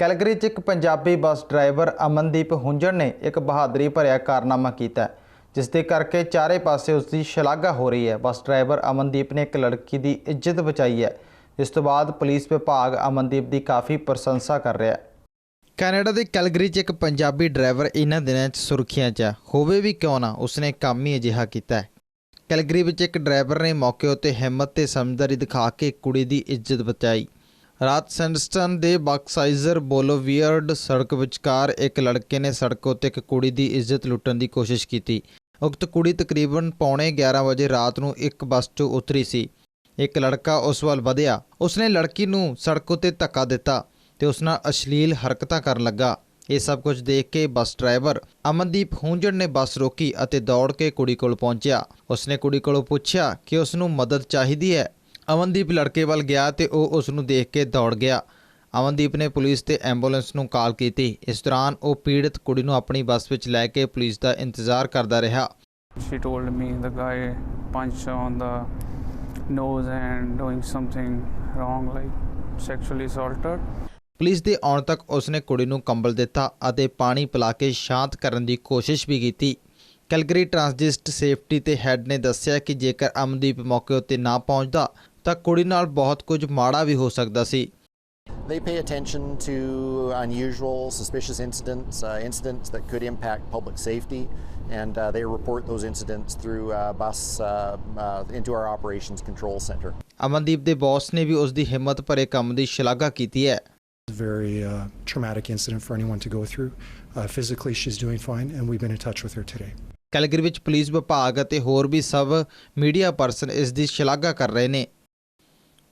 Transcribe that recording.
Calgary 'ਚ ਇੱਕ Punjabi bus driver Amandeep Hunjan ਨੇ ਇੱਕ ਬਹਾਦਰੀ ਭਰਿਆ ਕਾਰਨਾਮਾ ਕੀਤਾ ਜਿਸ ਦੇ ਕਰਕੇ ਚਾਰੇ ਪਾਸੇ ਉਸ ਦੀ ਸ਼ਲਾਘਾ ਹੋ ਰਹੀ ਹੈ। ਬੱਸ ਡਰਾਈਵਰ ਅਮਨਦੀਪ ਨੇ ਇੱਕ ਲੜਕੀ ਦੀ ਇੱਜ਼ਤ ਬਚਾਈ ਹੈ। ਇਸ ਤੋਂ ਬਾਅਦ ਪੁਲਿਸ ਵਿਭਾਗ ਅਮਨਦੀਪ ਦੀ ਕਾਫੀ ਪ੍ਰਸ਼ੰਸਾ ਕਰ ਰਿਹਾ ਹੈ। ਕੈਨੇਡਾ ਦੇ ਕੈਲਗਰੀ 'ਚ ਇੱਕ ਪੰਜਾਬੀ ਡਰਾਈਵਰ ਇਹਨਾਂ ਦਿਨਾਂ 'ਚ ਸੁਰਖੀਆਂ 'ਚ ਹੈ। ਹੋਵੇ ਵੀ ਕਿਉਂ ਨਾ ਉਸਨੇ ਕੰਮ ਹੀ ਅਜਿਹਾ ਕੀਤਾ ਕੈਲਗਰੀ ਵਿੱਚ ਇੱਕ ਡਰਾਈਵਰ ਨੇ ਮੌਕੇ ਉੱਤੇ ਹਿੰਮਤ ਤੇ ਸਮਝਦਾਰੀ ਦਿਖਾ ਕੇ ਕੁੜੀ ਦੀ ਇੱਜ਼ਤ ਬਚਾਈ। ਰਾਤ ਸੈਂਡਸਟਨ ਦੇ ਬਕਸਾਈਜ਼ਰ ਬੋਲੋਵੀਅਰਡ ਸੜਕ ਵਿਚਕਾਰ ਇੱਕ ਲੜਕੇ ਨੇ ਸੜਕ ਉੱਤੇ ਇੱਕ ਕੁੜੀ ਦੀ ਇੱਜ਼ਤ ਲੁੱਟਣ ਦੀ ਕੋਸ਼ਿਸ਼ ਕੀਤੀ। ਉਕਤ ਕੁੜੀ ਤਕਰੀਬਨ ਪੌਣੇ 11 ਵਜੇ ਰਾਤ ਨੂੰ ਇੱਕ ਬੱਸ 'ਚੋਂ ਉਤਰੀ ਸੀ। ਇੱਕ ਲੜਕਾ ਉਸ ਵੱਲ ਵਧਿਆ। ਉਸਨੇ ਲੜਕੀ ਨੂੰ ਸੜਕ ਉੱਤੇ ਧੱਕਾ ਦਿੱਤਾ ਤੇ ਉਸ ਨਾਲ ਅਸ਼ਲੀਲ ਹਰਕਤਾਂ ਕਰਨ ਲੱਗਾ। ਇਹ ਸਭ ਕੁਝ ਦੇਖ ਕੇ ਬੱਸ ਡਰਾਈਵਰ ਅਮਨਦੀਪ ਹੁੰਜਣ ਨੇ ਬੱਸ ਰੋਕੀ ਅਤੇ ਦੌੜ ਕੇ ਕੁੜੀ ਕੋਲ ਪਹੁੰਚਿਆ। ਉਸਨੇ ਕੁੜੀ ਕੋਲੋਂ ਪੁੱਛਿਆ ਕਿ ਉਸ ਨੂੰ ਮਦਦ ਚਾਹੀਦੀ ਹੈ। ਅਮਨਦੀਪ ਲੜਕੇ ਵੱਲ ਗਿਆ ਤੇ ਉਹ ਉਸ ਨੂੰ ਦੇਖ ਕੇ ਦੌੜ ਗਿਆ। ਅਮਨਦੀਪ ਨੇ ਪੁਲਿਸ ਤੇ ਐਂਬੂਲੈਂਸ ਨੂੰ ਕਾਲ ਕੀਤੀ। ਇਸ ਦੌਰਾਨ ਉਹ ਪੀੜਤ ਕੁੜੀ ਨੂੰ ਆਪਣੀ ਬੱਸ ਵਿੱਚ ਲੈ ਕੇ ਪੁਲਿਸ ਦਾ ਇੰਤਜ਼ਾਰ ਕਰਦਾ ਰਿਹਾ। She told me the guy punched on the nose and doing something wrong, like sexually assaulted. Police ਦੇ ਆਉਣ ਤੱਕ ਉਸਨੇ ਕੁੜੀ ਨੂੰ ਕੰਬਲ ਦਿੱਤਾ ਅਤੇ ਪਾਣੀ ਪਿਲਾ ਕੇ ਸ਼ਾਂਤ ਕਰਨ ਦੀ ਕੋਸ਼ਿਸ਼ ਵੀ ਕੀਤੀ। ਕੈਲਗਰੀ ਟ੍ਰਾਂਸਜਿਸਟ ਸੇਫਟੀ ਤੇ ਹੈੱਡ ਨੇ ਦੱਸਿਆ ਕਿ ਜੇਕਰ ਅਮਨਦੀਪ ਮੌਕੇ ਉੱਤੇ ਨਾ ਪਹੁੰਚਦਾ ਤਾਂ ਕੁੜੀ ਨਾਲ ਬਹੁਤ ਕੁਝ ਮਾੜਾ ਵੀ ਹੋ ਸਕਦਾ ਸੀ They pay attention to unusual, suspicious incidents, uh, incidents that could impact public safety, and uh, they report those incidents through uh, bus uh, uh, into our operations control center. Amandeep ਦੇ ਬੌਸ ਨੇ ਵੀ ਉਸ ਦੀ ਹਿੰਮਤ ਭਰੇ ਕੰਮ ਦੀ ਸ਼ਲਾਘਾ ਕੀਤੀ ਹੈ very uh, traumatic incident for anyone to go through. Uh, physically, she's doing fine, and we've been in touch with her today. Calgary ਵਿੱਚ ਪੁਲਿਸ ਵਿਭਾਗ ਅਤੇ ਹੋਰ ਵੀ ਸਭ ਮੀਡੀਆ ਪਰਸਨ ਇਸ ਦੀ ਸ਼ਲਾਘਾ ਕਰ ਰਹੇ ਨੇ